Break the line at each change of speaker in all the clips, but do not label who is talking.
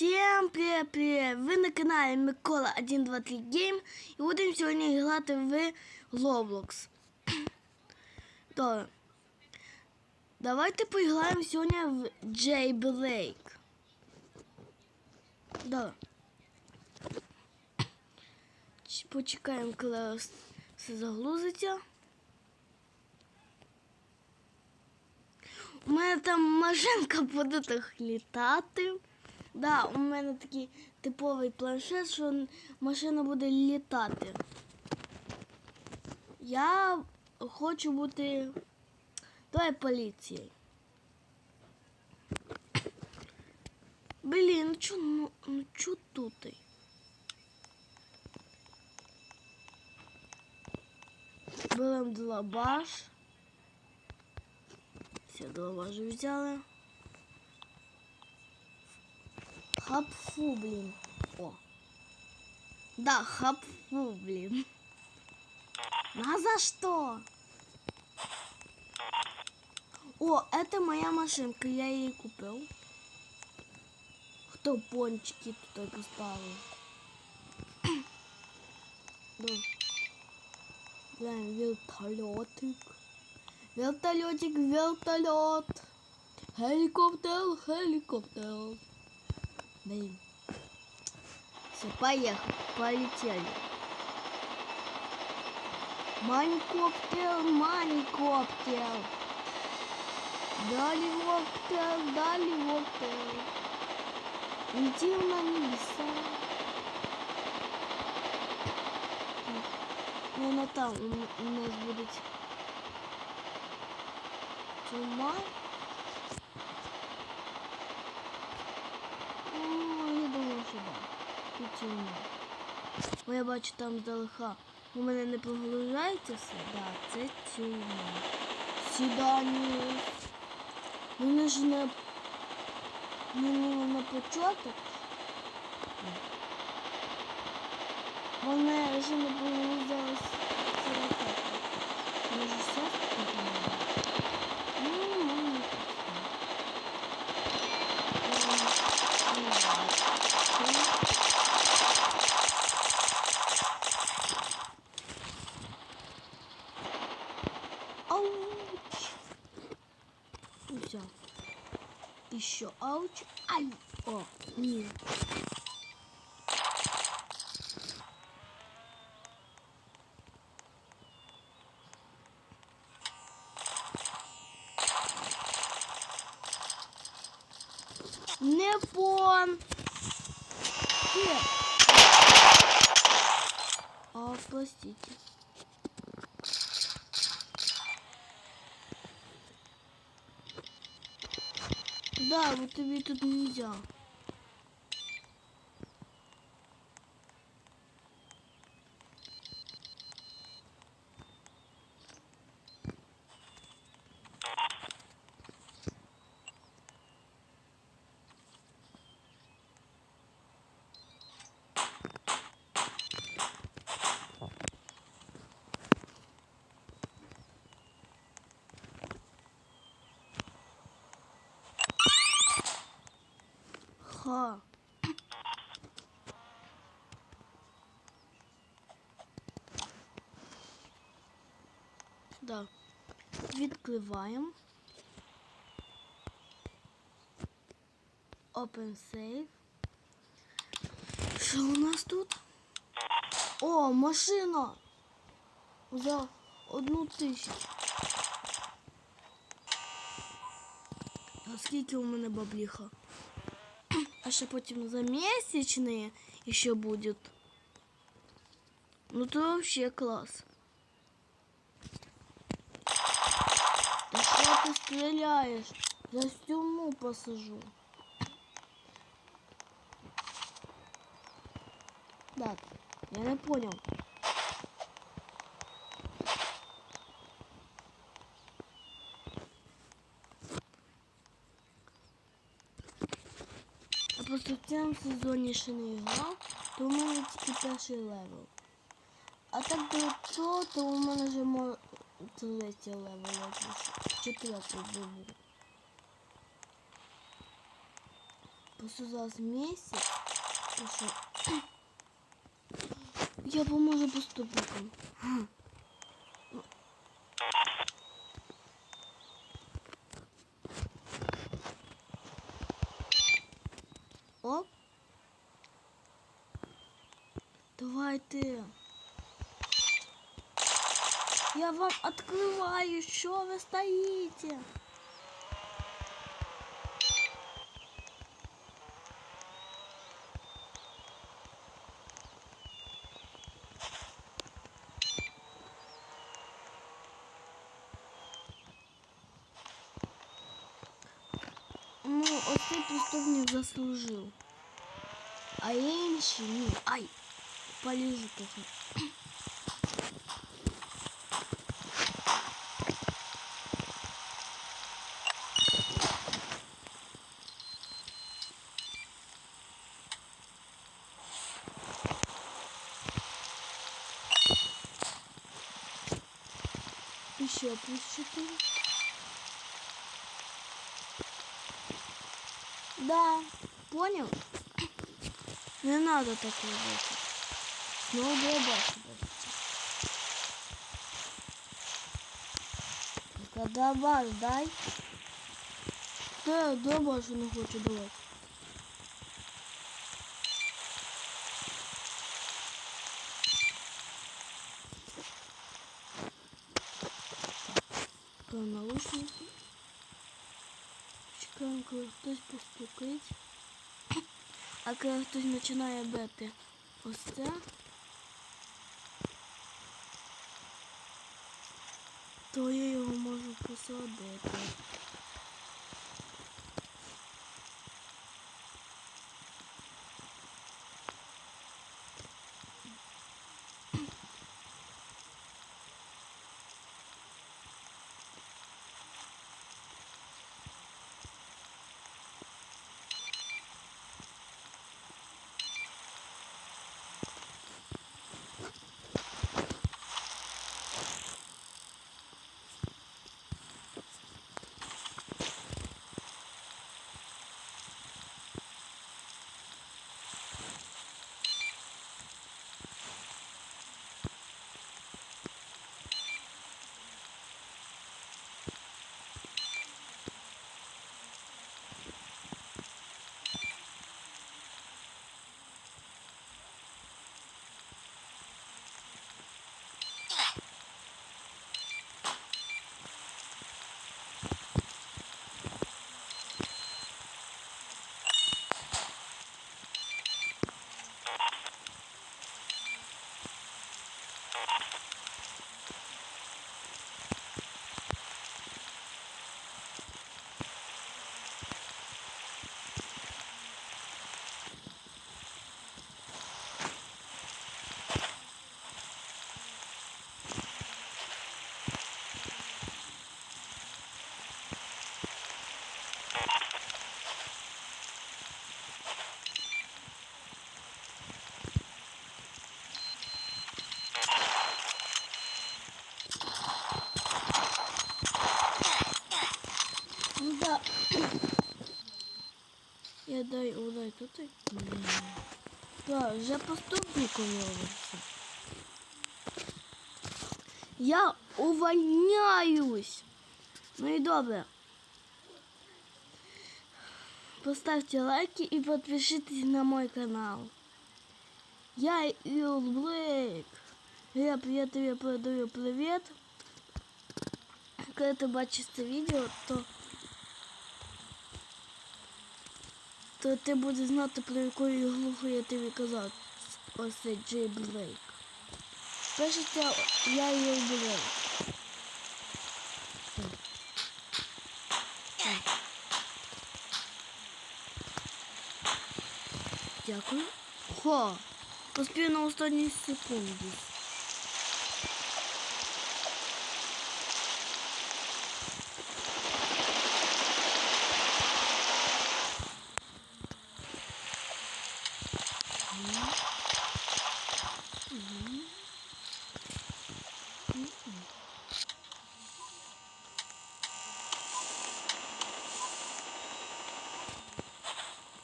Всім привіт-привіт! Ви на каналі Микола 123 Game і будемо сьогодні грати в Roblox. Добре. Давайте поіграємо сьогодні в Jailbreak. Добре. Ч- Почекаємо, коли все загрузиться. У мене там машинка буде так літати. Да, у мене такий типовий планшет, що машина буде літати. Я хочу бути давай поліцією. Блін, ну чо, ну, ну чо тут? Берем длабаш. Все длабажи взяли. Хапфу, блин. О. Да, хапфу, блин. А за что? О, это моя машинка, я ее купил. Кто пончики тут поставил? Да. Блин, вертолетик. Вертолетик, вертолет. Геликоптер, геликоптер. Блин. Все, поехали. Полетели. Маникоптер, маникоптер. Дали воптер, дали воптер. Летим на небеса. Наверное, там у нас будет туман. Бачу там здалека. У мене не поглужається. Да, це тюрма. Сідання. Мене ж не на початок. Мене ж не ракета. Може все О, не. Не пон. Где? А, простите. Да, вот тебе тут нельзя. Ха. Да. Відкриваємо. Open save. Що у нас тут? О, машина! За одну тисячу. А скільки у мене бабліха? А ще потім за місячні ще буде. Ну то вообще клас. Да що ти стріляєш? За стюму посажу. Так, я не понял. Цьому сезоні ще не грав, то у мене тільки перший левел. А так до цього, то у мене вже мо... третій левел, четвертий був. Просто зараз місяць. І що? Я поможу поступникам. Я вам открываю, что вы стоите? Ну, оцей преступник заслужив. А інші ні. Ай! Полежу трохи. Еще плюс 4. Да, понял? Не надо так робити. Знову дробашу бачите. Когда бар дай. Да, дробашу не хочу давати. Про наушники. Чекаємо, коли хтось постукить. А коли хтось починає бити ось це. То я його можу посадити. Дай удай тут. Да, вже поступником робиться. Я увольняюсь. Ну і добре. Поставьте лайки и подпишитесь на мой канал. Я Ил Блейк. Я привет тебе передаю привет. Коли ти бачиш це відео, то, то ти будеш знати, про яку ігруху я тобі казав. Ось цей Джей Блейк. Пишете, я Ил Блейк. Дякую. Хо! Поспів на останній секунді.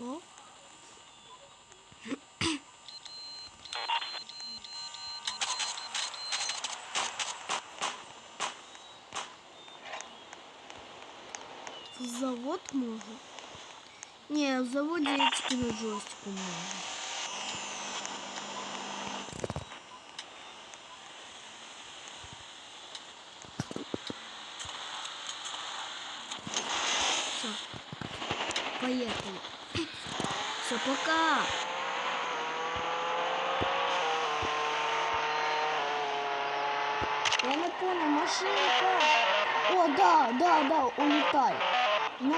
О. В завод можу? Ні, в заводі я тільки на джойстику можу. Все, пока. Я не понял, машинка. О, да, да, да, улетай. Ну,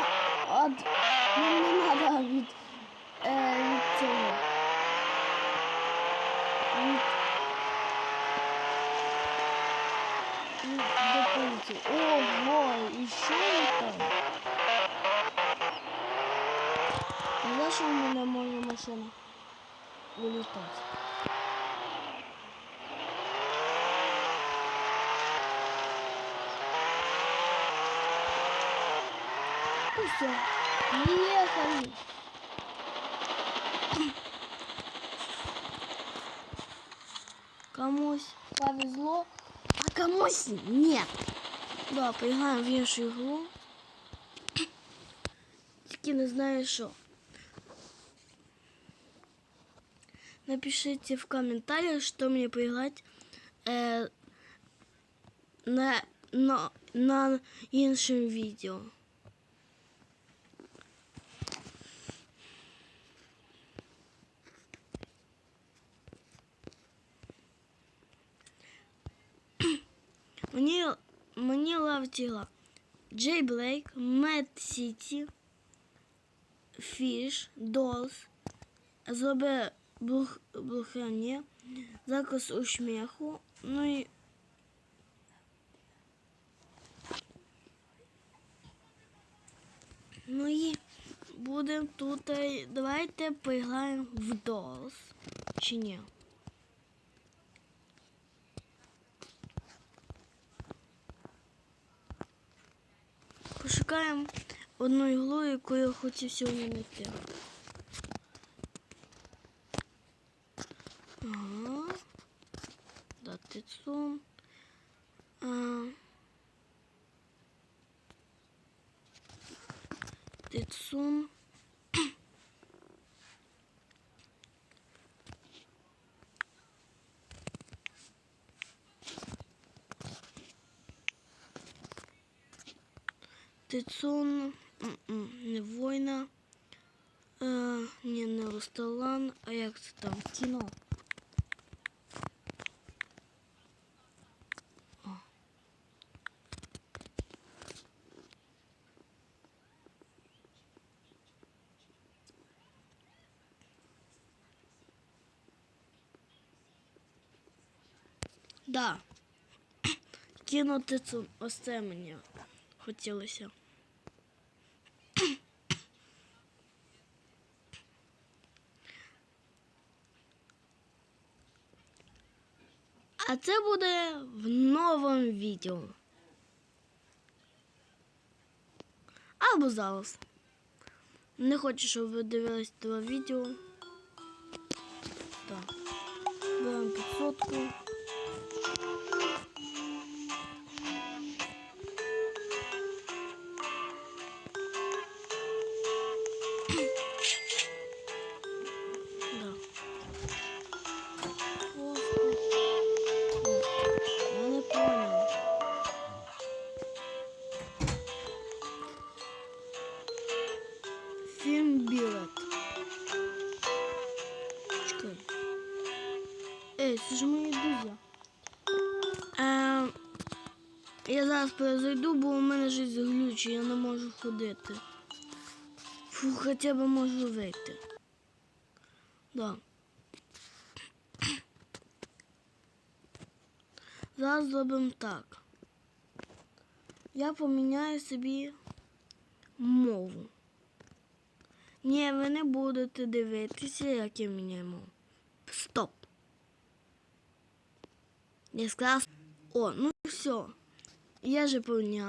от, ну, не надо від, е, від цього. Від, від до поліції. Ого, і що літає? що в мене може машина вилітати? Ну все, приехали. Комусь повезло, а комусь нет. Да, поиграем в іншу игру. Тільки не знаю що. Напишите в комментариях, что мне поиграть э, на, на, на іншому відео. Мені, мені лавтіла Джей Блейк, Мед Сіті, Фіш, Долс, зроби блух, блухання, заказ у шміху, ну і Ну будемо тут. е, Давайте поіграємо в Dolls. Чи ні? Пошукаємо одну іглу, яку я хотів сьогодні знайти. Дати цум. А. Тицун. Тицун, м-м, не воїна, е, ні, не Русталан, а як це там? Кіно. Да. Кіно Тицун, ось це мені хотілося. А це буде в новому відео. Або зараз. Не хочу, щоб ви дивились два відео. Так. Беремо підсотку. Я зараз перезайду, бо у мене щось глючить, я не можу ходити. Фу, хоча б можу вийти. Да. Зараз зробимо так. Я поміняю собі мову. Ні, ви не будете дивитися, як я міняю мову. Стоп. Я сказав. О, ну все. Я же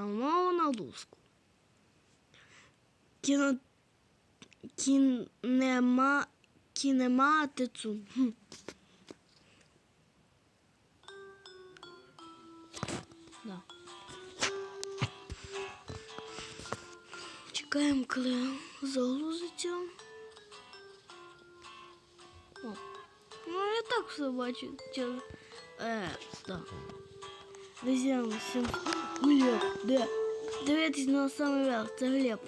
мову на руску. Кіно... кінема, кінематицу. Да. Чекаємо, коли загрузиться. О. Ну, я так все бачу. Е, так. Друзья, всем Глеб, да. Дивитесь на самый верх, це Глеб.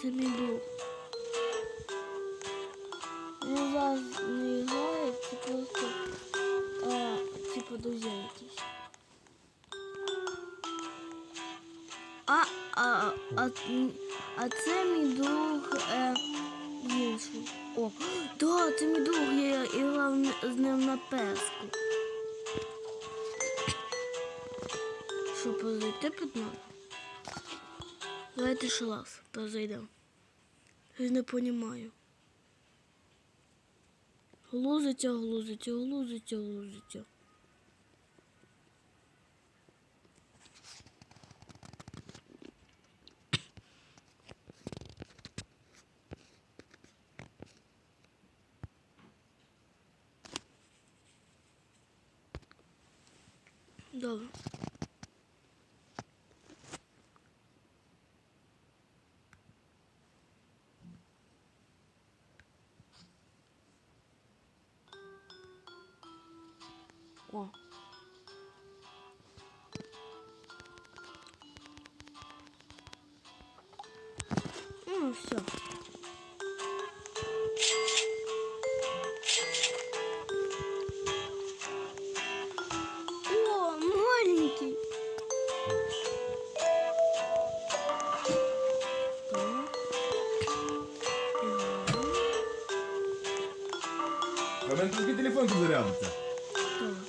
Це мій друг. Він зараз не грає, це просто е, типу друзі якісь. А, а, а, а це мій друг е, інший. О, да, це мій друг, я грав з ним на песку. Що, позайти під нас? Давайте ще раз позайдемо. Я не розумію. Глузиться, глузиться, глузиться, глузиться. 嗯，行。Mm.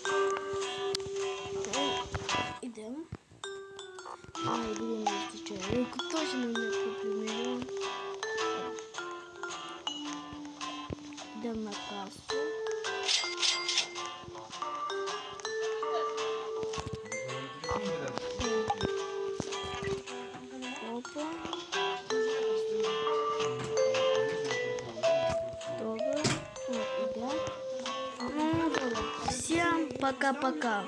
pra cá.